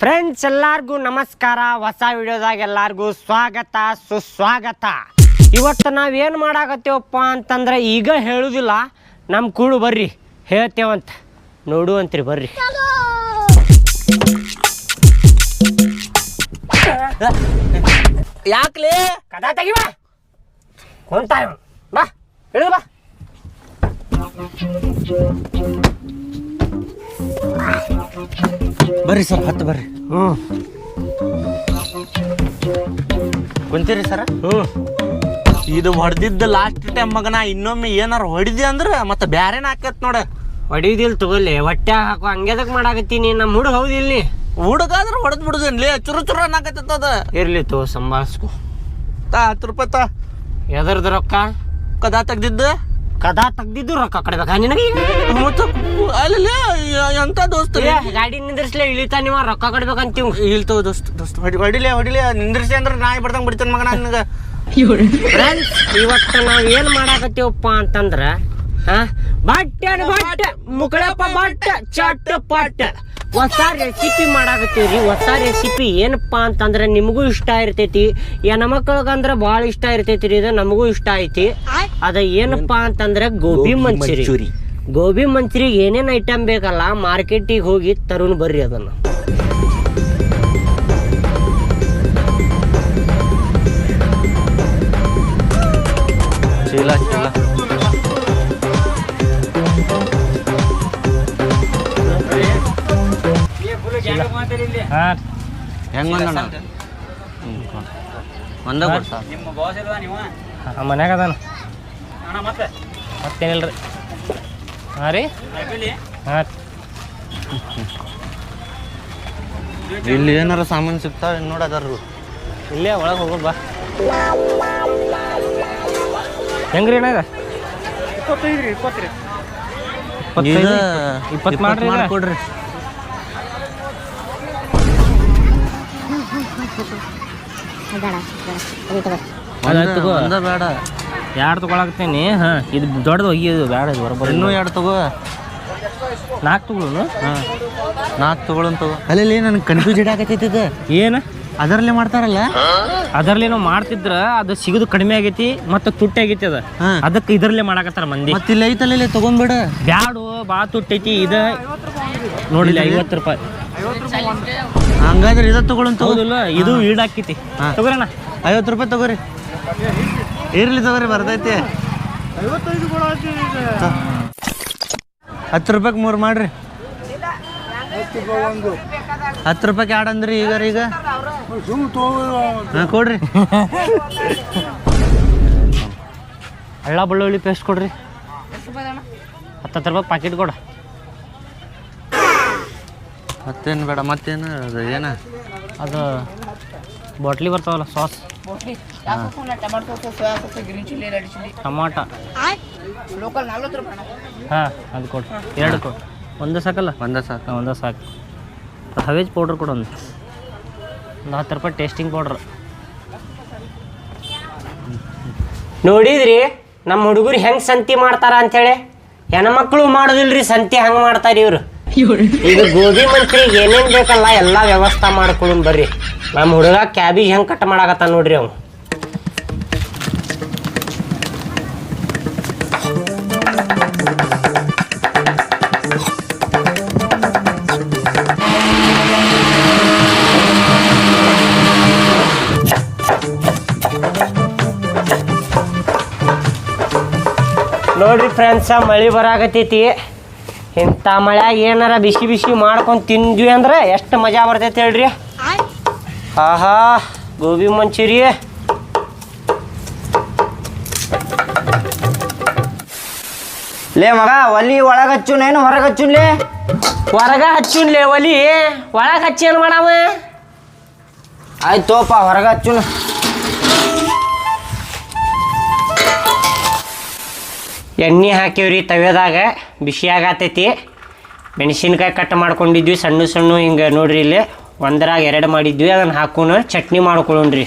Friends ಎಲ್ಲಾರ್ಗು ನಮಸ್ಕಾರ. ಹೊಸ ವಿಡಿಯೋದಾಗ ಎಲ್ಲಾರ್ಗೂ ಸ್ವಾಗತ ಸುಸ್ವಾಗತ. ಇವತ್ತು ನಾವೇನು ಮಾಡಾಕತ್ತೇವಪ್ಪ ಅಂತಂದ್ರೆ ಈಗ ಹೇಳುದಿಲ್ಲ ನಮ್ಮ ಕೂಡು ಬರ್ರಿ ಹೇಳ್ತೇವಂತ. ನೋಡು ನೋಡುವಂತ್ರಿ ಬರ್ರಿ. ಯಾಕ್ಲಿ? ಕದ ತೆಗಿವ. ಕುಂತ ಬಾ ಹಿಡಿದು ಬಾ. ಬರ್ರಿ ಸರ್ ಹತ್ತು ಬರ್ರಿ. ಹ್ಞೂ. ಕುಂತೀರಿ ಸರ? ಹ್ಞೂ. ಇದು ಹೊಡೆದಿದ್ದ ಲಾಸ್ಟ್ ಟೈಮ್ ಮಗನ ಇನ್ನೊಮ್ಮೆ ಏನಾರು ಹೊಡಿದಿ ಅಂದ್ರೆ ಮತ್ತೆ ಬ್ಯಾರೇನ ಹಾಕತ್ ನೋಡ. ಹೊಡಿದಿಲ್ ತಗೋಲಿ ಹೊಟ್ಟೆ ಹಾಕು ಹಂಗೆದಕ್ ಮಾಡಾಕತ್ತೀನಿ ನಮ್ಮ ಹುಡುಗ ಹೌದಿಲ್ಲಿ ಹುಡುಗಾದ್ರೆ ಹೊಡೆದ್ ಬಿಡುದೇನ್ಲಿ ಚುರು ಚುರು ಅನ್ನಾಕತ್ತದ ಇರ್ಲಿ ತೋ ಸಂಭಾಳಿಸ್ಕೊ. ತಾ ಹತ್ತು ರೂಪಾಯಿ ತಾ. ಎದರ್ದ ರೊಕ್ಕ? ಕದಾ ತೆಗ್ದಿದ್ದು? ಕದಾ ತೆಗ್ದಿದ್ದು ರೊಕ್ಕ ಕಡಬೇಕಾ ನಿನಗೆ ಅಲ್ಲಿ ಎಂತ ದೋಸ್ತ ಗಾಡಿ ನಿಂದ್ರಿಸ್ಲೆ ಇಳಿತಾ ನೀವ ರೊಕ್ಕ ಕಡ್ಬೇಕಂತೀವ್ ಇಲ್ತವ ದೋಸ್ತ ದೋಸ್ತ. ಹೊಡಿ ಹೊಡಿಲೇ ಹೊಡಿಲೆ. ನಿಂದ್ರಿಸಿ ಅಂದ್ರೆ ನಾಯಿ ಬಡ್ದಂಗ್ ಬಿಡ್ತೇನೆ ಮಗನ ನಿನಗ. ಇವತ್ತು ನಾವ್ ಏನ್ ಮಾಡಾಕತ್ತೀವಪ್ಪ ಅಂತಂದ್ರ ಹಾ ಬಟ್ಟೆ ಬಟ್ಟೆ ಮುಕ್ಕಳಪ್ಪ ಬಟ್ಟೆ ಚಟ್ ಪಟ್ ಹೊಸ ರೆಸಿಪಿ ಮಾಡಾಕತ್ತೀವ್ರಿ. ಹೊಸ ರೆಸಿಪಿ ಏನಪ್ಪಾ ಅಂತಂದ್ರೆ ನಿಮಗೂ ಇಷ್ಟ ಇರ್ತೈತಿ. ಹೆಣ್ಮಕ್ಳಿಗಂದ್ರ ಮಕ್ಕಳಿಗಂದ್ರ ಭಾಳ ಇಷ್ಟ ಇರ್ತೈತಿ ರೀ ಇದು ನಮಗೂ ಇಷ್ಟ ಐತಿ. ಅದ ಏನಪ್ಪಾ ಅಂತಂದ್ರೆ ಗೋಬಿ ಮಂಚೂರಿ. ಮಂಚೂರಿ. ಗೋಬಿ ಮಂಚೂರಿಗೆ ಏನೇನು ಐಟಮ್ ಬೇಕಲ್ಲ ಮಾರ್ಕೆಟಿಗೆ ಹೋಗಿ ತರುಣ್ ಬರ್ರಿ ಅದನ್ನ. ಚೀಲ ಚೀಲ. ಹೆಂಗ್ ಬಂದಣ್ಣ ಒಂದ ಕೊಡ್ಸ ಮನ್ಯಾಗ ಅದಾನ. ಮತ್ತೇನಿಲ್ರಿ. ಹಾಂ ರೀ? ಹಾಂ ಇಲ್ಲಿ ಏನಾರ ಸಾಮಾನು ಸಿಗ್ತಾವ ನೋಡದಾರು ಇಲ್ಲೇ ಒಳಗೆ ಹೋಗೋ ಬಾ. ಹೆಂಗ್ರಿ ಅಣ್ಣ ಇದು? ಇಪ್ಪತ್ತೈದು ಇಪ್ಪತ್ತು ಮಾಡ್ರಿ. ಕೊಡ್ರಿ. ಬೇಡ. ಎರಡು ತಗೊಳಕತ್ತೀನಿ. ಹಾಂ ಇದು ದೊಡ್ಡದು ಒಗಿಯೋದು ಬೇಡ ಇದು ಬರೋಬ್ಬರಿ ಇನ್ನೂ ಎರಡು ತಗೋ. ನಾಲ್ಕು ತಗೊಳ್ಳೋನು ಹಾ. ನಾಲ್ಕು ತಗೊಳನ್ ತಗೋ. ಅಲ್ಲಿ ನನಗೆ ಕನ್ಫ್ಯೂಸ್ ಇಡಾಕತ್ತೈತಿ ಇದು. ಏನು? ಅದರಲ್ಲೇ ಮಾಡ್ತಾರಲ್ಲ? ಅದರಲ್ಲಿ ನಾವು ಮಾಡ್ತಿದ್ರ ಅದು ಸಿಗೋದು ಕಡಿಮೆ ಆಗೈತಿ ಮತ್ತು ತುಟ್ಟಿ ಆಗೈತಿ ಅದ. ಅದಕ್ಕೆ ಇದರಲ್ಲೇ ಮಾಡಾಕತ್ತಾರ ಮಂದಿ. ಮತ್ತೆ ಇಲ್ಲಿ ಐತಲ್ಲ ಇಲ್ಲಿ ತಗೊಂಡ್ಬಿಡ. ಬ್ಯಾಡು ಭಾಳ ತುಟ್ಟೈತಿ ಇದ. ನೋಡಿಲ್ಲ ಐವತ್ತು ರೂಪಾಯಿ. ಹಂಗಾದ್ರೆ ಇದ ತಗೊಳನ್ ತಗೋ. ಹೌದಿಲ್ಲ ಇದು ಈಡಾಕೈತಿ. ತಗೋರಣ್ಣ. ಐವತ್ತು ರೂಪಾಯಿ ತಗೋರಿ. ಇರ್ಲಿ ತಗೋರಿ ಬರ್ತೈತಿ ಹತ್ತು ರೂಪಾಯಿಗೆ ಮೂರು ಮಾಡ್ರಿ. ಹತ್ತು ರೂಪಾಯಿಗೆ ಎರಡು ಅಂದ್ರಿ ಈಗ ರೀ ಈಗ. ಹಾಂ ಕೊಡ್ರಿ. ಹಳ್ಳ ಬೆಳ್ಳುಳ್ಳಿ ಪೇಸ್ಟ್ ಕೊಡ್ರಿ. ಹತ್ತತ್ತು ರೂಪಾಯಿ ಪ್ಯಾಕೆಟ್ ಕೊಡ. ಮತ್ತೇನು ಬೇಡ ಮತ್ತೇನು ಅದು ಏನ? ಅದು ಬಾಟ್ಲಿ ಬರ್ತಾವಲ್ಲ sauce tomato soya sauce green chilli red chilli tomato. Local ನಲ್ವತ್ತು ರೂಪಾಯಿ ಹಾಂ ಅದು ಕೊಡು. ಎರಡು ಕೊಡು. ಒಂದೇ ಸಾಕಲ್ಲ? ಒಂದ ಸಾಕು. ಒಂದೇ ಸಾಕು. ಹವೇಜ್ ಪೌಡ್ರ್ ಕೊಡು ಒಂದು. ಒಂದು ಹತ್ತು ರೂಪಾಯಿ ಟೇಸ್ಟಿಂಗ್ ಪೌಡ್ರ್ ನೋಡಿದ್ರಿ ನಮ್ಮ ಹುಡುಗರು ಹೆಂಗೆ ಸಂತಿ ಮಾಡ್ತಾರ ಅಂಥೇಳಿ ಹೆಣ್ಮಕ್ಳು ಮಾಡೋದಿಲ್ರಿ ಸಂತಿ ಹಂಗೆ ಮಾಡ್ತಾರೆ ಇವ್ರು. ಈಗ ಗೋಧಿ ಮಂತ್ರಿಗೆ ಏನೇನ್ ಬೇಕಲ್ಲ, ಎಲ್ಲಾ ವ್ಯವಸ್ಥೆ ಮಾಡ್ಕೊಳ್ಳೋಣ ಬರ್ರಿ. ನಮ್ಮ ಹುಡುಗ ಕ್ಯಾಬೇಜ್ ಹೆಂಗೆ ಕಟ್ ಮಾಡಾಕತ್ತ ನೋಡ್ರಿ ಅವ್ ನೋಡ್ರಿ ಫ್ರೆಂಡ್ಸ ಮಳೆ ಬರಾಕತ್ತೈತಿ. ಇಂಥ ಮಳೆ ಏನಾರ ಬಿಸಿ ಬಿಸಿ ಮಾಡ್ಕೊಂಡು ತಿಂದ್ವಿ ಅಂದ್ರೆ ಎಷ್ಟು ಮಜಾ ಬರ್ತೈತೆ ಹೇಳ್ರಿ? ಆಹಾ ಗೋಬಿ ಮಂಚೂರಿ. ಲೇ ಮಗ ಒಲಿ ಒಳಗ ಹಚ್ಚುನೇನು ಹೊರಗೆ ಹಚ್ಚುನ್ಲೇ ಹೊರಗ ಹಚ್ಚುನ್ಲೇ ಒಲಿ. ಒಳಗೆ ಹಚ್ಚಿ ಮಾಡವ ಮಾಡಾವ? ಆಯ್ತು ತೋಪ ಹೊರಗೆ ಹಚ್ಚುನು. ಎಣ್ಣೆ ಹಾಕಿವ್ರಿ ತವೆದಾಗ ಬಿಸಿ ಆಗತೈತಿ. ಮೆಣಸಿನ್ಕಾಯಿ ಕಟ್ ಮಾಡ್ಕೊಂಡಿದ್ವಿ, ಸಣ್ಣ ಸಣ್ಣ ಹಿಂಗೆ ನೋಡ್ರಿ ಇಲ್ಲಿ. ಒಂದರಾಗ ಎರಡು ಮಾಡಿದ್ವಿ, ಅದನ್ನು ಹಾಕೋಣ ಚಟ್ನಿ ಮಾಡ್ಕೊಳ್ಳೋಣ್ರಿ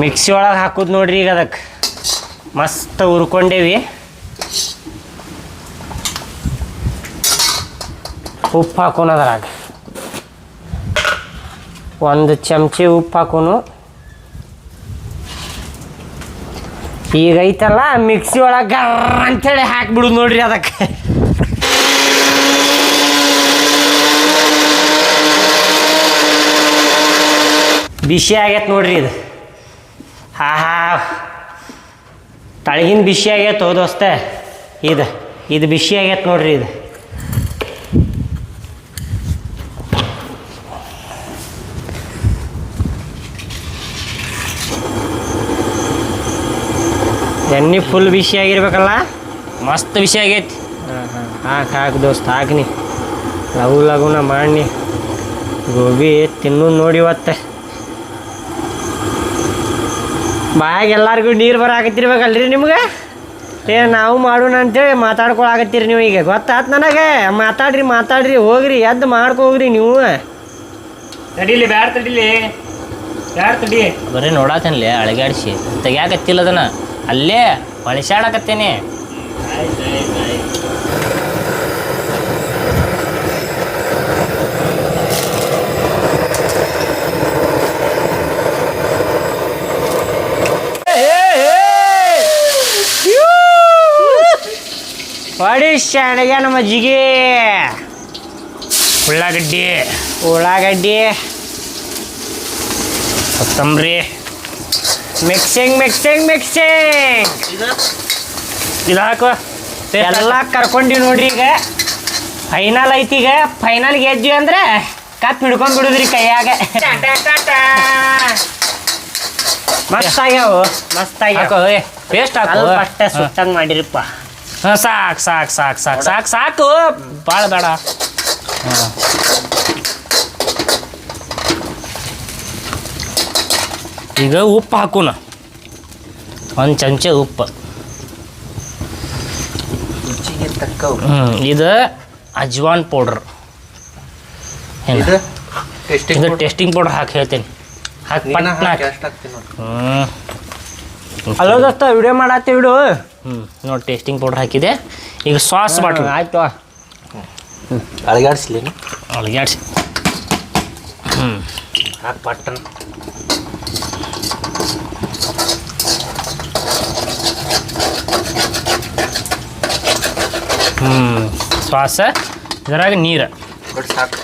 ಮಿಕ್ಸಿ ಒಳಗೆ ಹಾಕೋದು ನೋಡ್ರಿ ಈಗ ಅದಕ್ಕೆ ಮಸ್ತ್ ಹುರ್ಕೊಂಡೇವಿ. ಉಪ್ಪು ಹಾಕೋಣ ಅದ್ರಾಗ. ಒಂದು ಚಮಚಿ ಉಪ್ಪು ಹಾಕೋನು. ಈಗ ಐತಲ್ಲ, ಮಿಕ್ಸಿ ಒಳಗೆ ಗರ್ ಅಂತೇಳಿ ಹಾಕ್ಬಿಡುದು ನೋಡ್ರಿ ಅದಕ್ಕೆ ಬಿಸಿ ಆಗೈತೆ ನೋಡ್ರಿ ಇದು ಹಾ ಹಾ ತಳಗಿನ ಬಿಸಿ ಆಗೈತೆ ದೋಸ್ತ. ಇದು ಇದು ಬಿಸಿ ಆಗೈತೆ ನೋಡ್ರಿ ಇದು. ಎಣ್ಣೆ ಫುಲ್ ಬಿಸಿ ಆಗಿರ್ಬೇಕಲ್ಲ? ಮಸ್ತ್ ಬಿಸಿ ಆಗೈತಿ. ಹಾಕಿ ಹಾಕಿ ದೋಸ್ತ ಹಾಕ್ನಿ. ಲಘು ಲಘುನ ಮಾಡಿ ಗೋಬಿ ತಿನ್ನೋದು ನೋಡಿ ಇವತ್ತೆ. ಬಾಯಾಗ ಎಲ್ಲರಿಗೂ ನೀರು ಬರಾಕತ್ತಿರ್ಬೇಕಲ್ರಿ ನಿಮ್ಗೆ? ಏ ನಾವು ಮಾಡೋಣ ಅಂತೇಳಿ ಮಾತಾಡ್ಕೊಳಕತ್ತೀರಿ ನೀವು ಈಗ. ಗೊತ್ತಾತ್ ನನಗೆ. ಮಾತಾಡ್ರಿ ಮಾತಾಡ್ರಿ ಹೋಗ್ರಿ ಎದ್ದು ಮಾಡ್ಕೋಗ್ರಿ ನೀವು. ತಡಿಲಿ ಬ್ಯಾಡ ತಡಿಲಿ. ಬ್ಯಾಡ ತಡಿ. ಬರೀ ನೋಡಾತೇನ್ಲಿ ಅಳಗಾಡಿಸಿ. ತೆಗ್ಯಾಕತ್ತಿಲ್ಲ ಅದನ್ನ. ಅಲ್ಲೇ ಬಳಸಾಡಕತ್ತೇನೆ ಹೊಡಿ ಶಾಣೆಗೆ ನಮ್ಮ ಅಜ್ಜಿಗೆ ಉಳ್ಳಾಗಡ್ಡಿ. ಉಳ್ಳಾಗಡ್ಡಿ. ಕೊತ್ತಂಬರಿ. Mixing mixing mixing. ಇದು ಹಾಕು. ಎಲ್ಲ ಕರ್ಕೊಂಡಿ ನೋಡ್ರಿ ಈಗ. ಫೈನಲ್ ಐತಿ ಈಗ. ಫೈನಲ್ ಗೆದ್ವಿ ಅಂದ್ರೆ ಕತ್ ಹಿಡ್ಕೊಂಡ್ ಬಿಡುದ್ರಿ ಕೈಯಾಗ. ಮಸ್ತ್ ಆಗ್ಯಾವ. ಮಸ್ತ್ ಆಗ್ಯಾವ. ಪೇಸ್ಟ್ ಹಾಕು. ಅಷ್ಟೇ ಸುತ್ತಂಗ್ ಮಾಡಿರಿಪ್ಪ. ಹಾ ಸಾಕು ಸಾಕು ಸಾಕು ಸಾಕು ಸಾಕು ಸಾಕು. ಭಾಳ ಬೇಡ. ಹಾಂ. ಈಗ ಉಪ್ಪು ಹಾಕೋಣ ಒಂದು ಚಮಚ ಉಪ್ಪು. ಹ್ಞೂ ಇದು ಅಜ್ವಾನ್ ಪೌಡ್ರ್. ಇದು ಟೆಸ್ಟಿಂಗ್ ಪೌಡ್ರ್ ಹಾಕಿ ಹೇಳ್ತೀನಿ. ಹಾಕಿ ಪಟ್ನ ಹಾಕಿ ಹ್ಞೂ ಹಲೋ ದೋಸ್ತ ವಿಡಿಯೋ ಮಾಡಾತೀವಿ ವಿಡು ಹ್ಞೂ ನೋಡಿ ಟೇಸ್ಟಿಂಗ್ ಪೌಡ್ರ್ ಹಾಕಿದೆ. ಈಗ ಸಾಸ್ ಬಾಟ್ಲ್ ಆಯ್ತು. ಅಳಗಾಡಿಸ್ಲಿ ಅಳಗ್ಯಾಡ್ಸಿ ಹ್ಞೂ ಹಾಕಿ ಪಟ್ಟನ್ ಹ್ಞೂ ಸಾಸ ಇದರಾಗ ನೀರು. ಬಟ್ ಸಾಕು.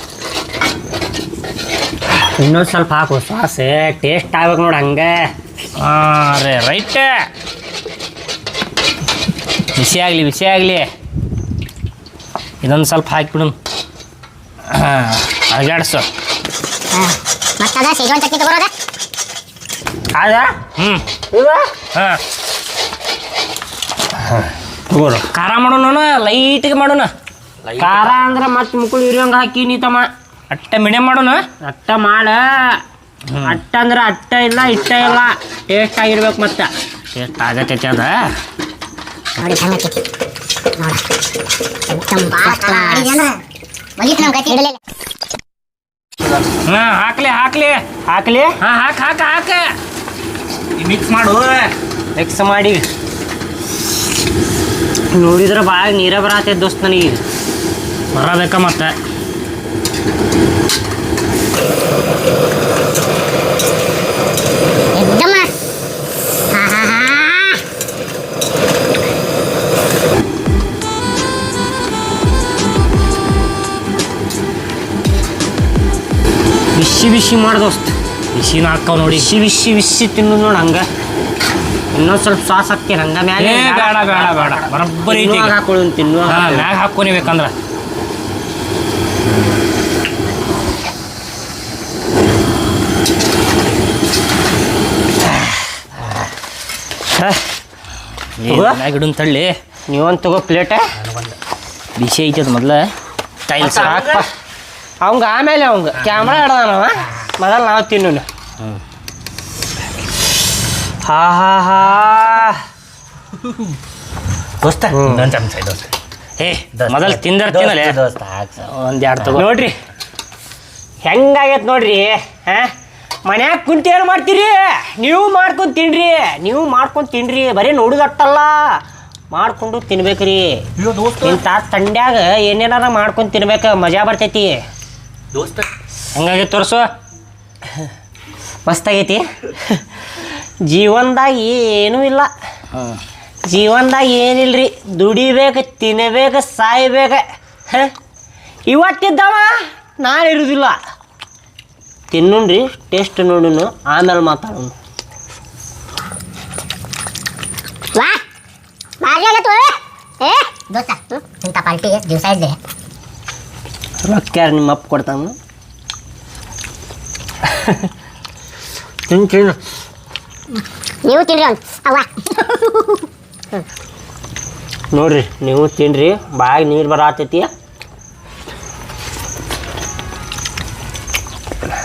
ಇನ್ನೊಂದು ಸ್ವಲ್ಪ ಹಾಕು. ಸಾಸ್ ಟೇಸ್ಟ್ ಆಗ್ಬೇಕು ನೋಡಿ ಹಂಗೆ. ಹಾಂ ರೇ ರೈಟ್ ಬಿಸಿ ಆಗಲಿ ಬಿಸಿ ಆಗಲಿ. ಇದೊಂದು ಸ್ವಲ್ಪ ಹಾಕಿಬಿಡು ಹಾಂ ತಗೋರೋದ? ಅದ? ಹ್ಞೂ ಹಾಂ. ತಗೋರು. ಖಾರ ಮಾಡೋಣ ಲೈಟಿಗೆ ಮಾಡೋಣ ಖಾರ ಅಂದ್ರೆ ಮತ್ತೆ ಮುಕ್ಕಳು ಇರಿಯಂಗೆ ಹಾಕಿ ನೀ ತಮ್ಮ. ಅಟ್ಟ ಮೀಡಿಯಮ್ ಮಾಡೋಣ ಅಟ್ಟ ಮಾಡ. ಅಟ್ಟ ಅಂದ್ರೆ ಅಟ್ಟ ಇಲ್ಲ ಇಟ್ಟ ಇಲ್ಲ. ಟೇಸ್ಟ್ ಆಗಿರ್ಬೇಕು ಮತ್ತೆ. ಟೇಸ್ಟ್ ಆಗತ್ತೈತಿ ಅದ. ನೋಡಿ ಸಂಗತಿ ನೋಡ ಉತ್ತಮ ಫಸ್ಟ್ ಕ್ಲಾಸ್ ಮಲೀತ್ ನಮ್ ಗತಿ ಇಡಲಿಲ್ಲ ಹಾ ಹಾಕ್ಲಿ ಹಾಕ್ಲಿ ಹಾಕ್ಲಿ ಹಾ ಹಾಕ್ ಹಾಕ ಹಾಕ ಮಿಕ್ಸ್ ಮಾಡು ಮಿಕ್ಸ್ ಮಾಡಿ ನೋಡಿದ್ರೆ ಭಾಳ ನೀರ ಬರತ್ತೆ ದೋಸ್ತ್ ನನಗೆ ಬರಬೇಕ ಮತ್ತೆ ಬಿಸಿ ಬಿಸಿ ಮಾಡ್ದೋಸ್ತ್ ಬಿಸಿನ ಹಾಕವ್ ನೋಡಿ. ಬಿಸಿ ಬಿಸಿ ಬಿಸಿ ತಿನ್ನು ನೋಡಿ ಹಂಗೆ. ಇನ್ನೊಂದು ಸ್ವಲ್ಪ ಸಾಸ್ ಹಾಕ್ತೀನಿ ಹಂಗ. ಮ್ಯಾಲೆ ಏ ಬೇಡ ಬೇಡ ಬೇಡ ಬರೋಬ್ಬರಿ ತಿನ್ನು ಹಾಕೊಳ್ಳು. ಮ್ಯಾಗ ಹಾಕ್ಕೊನಿ ಬೇಕಂದ್ರ. ಹ, ತಗೋ. ಮ್ಯಾಗ ಇಡುನ್ ತಳ್ಳಿ ನೀವೊಂದು ತಗೋ ಪ್ಲೇಟ ಬಿಸಿ ಐತದ ಮೊದ್ಲ. ಟೈಲ್ಸ್ ಹಾಕ್ಪ. ಅವಂಗ ಆಮೇಲೆ ಅವಂಗ. ಕ್ಯಾಮ್ರಾ ಹಿಡ್ದಾನವ ಮೊದಲು ನಾವು ತಿನ್ನು ಹಾ ಹಾ ಹಾ. ದೋಸ್ತ ಇನ್ನೊಂದ್ ಚಮಚ ಇದೆ ದೋಸ್ತ. ಏ ಮೊದಲು ತಿಂದಿರ್ತೀನಲ್ಲೇ ಒಂದು ಎರಡು ತಗೋ. ನೋಡ್ರಿ. ಹೆಂಗಾಗೈತೆ ನೋಡ್ರಿ ಹಾ? ಮನ್ಯಾಗ ಕುಂತು ಏನು ಮಾಡ್ತೀರಿ? ನೀವು ಮಾಡ್ಕೊಂಡು ತಿನ್ರಿ ನೀವು ಮಾಡ್ಕೊಂಡು ತಿನ್ರಿ. ಬರೀ ನೋಡುದಟ್ಟಲ್ಲ ಮಾಡ್ಕೊಂಡು ತಿನ್ಬೇಕ್ರಿ. ಇಂಥ ತಂಡ್ಯಾಗ ಏನೇನಾರ ಮಾಡ್ಕೊಂಡು ತಿನ್ಬೇಕು ಮಜಾ ಬರ್ತೈತಿ. ದೋಸ್ತ. ಹಂಗಾಗಿ ತೋರಿಸು. ಮಸ್ತಾಗೈತಿ. ಜೀವನದಾಗ ಏನೂ ಇಲ್ಲ. ಜೀವನದಾಗ ಏನಿಲ್ರಿ? ದುಡಿಬೇಕು ತಿನ್ನಬೇಕು ಸಾಯ್ಬೇಕು. ಹ? ಇವತ್ತಿದ್ದವ ನಾನು ಇರುವುದಿಲ್ಲ ತಿನ್ನುಣ್ರಿ ಟೇಸ್ಟ್ ನೋಡುನು ಆಮೇಲೆ ಮಾತಾಡೋಣ. ವಾ ಆಗತ್ತು ಏ ದೋಸ್ತ ಇಂಥ ಪಾರ್ಟಿ ದಿವಸ ಇದ್ದೆ. ರೊಕ್ಕ ಯಾರು ನಿಮ್ಮ ಅಪ್ಪ ಕೊಡ್ತಾನ ತಿನ್ ತಿನ್ನು ನೀವು ತಿನ್ರಿ ಅವ್ವ. ನೋಡ್ರಿ ನೀವು ತಿನ್ರಿ ಬಾಯಾಗ ನೀರು ಬರತೈತಿ.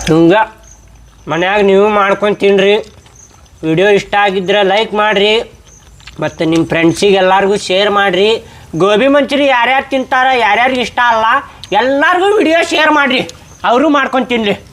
ಹಿಂಗ ಮನ್ಯಾಗ ನೀವು ಮಾಡ್ಕೊಂಡು ತಿನ್ರಿ. ವಿಡಿಯೋ ಇಷ್ಟ ಆಗಿದ್ರೆ ಲೈಕ್ ಮಾಡಿರಿ. ಮತ್ತು ನಿಮ್ಮ ಫ್ರೆಂಡ್ಸಿಗೆ ಎಲ್ಲರಿಗೂ ಶೇರ್ ಮಾಡಿರಿ. ಗೋಬಿ ಮಂಚೂರಿ ಯಾರ್ಯಾರು ತಿಂತಾರ ಯಾರ್ಯಾರಿಗೆ ಇಷ್ಟ ಅಲ್ಲ ಎಲ್ಲರಿಗೂ ವಿಡಿಯೋ ಶೇರ್ ಮಾಡಿರಿ. ಅವರು ಮಾಡ್ಕೊಂಡು ತಿನ್ರಿ.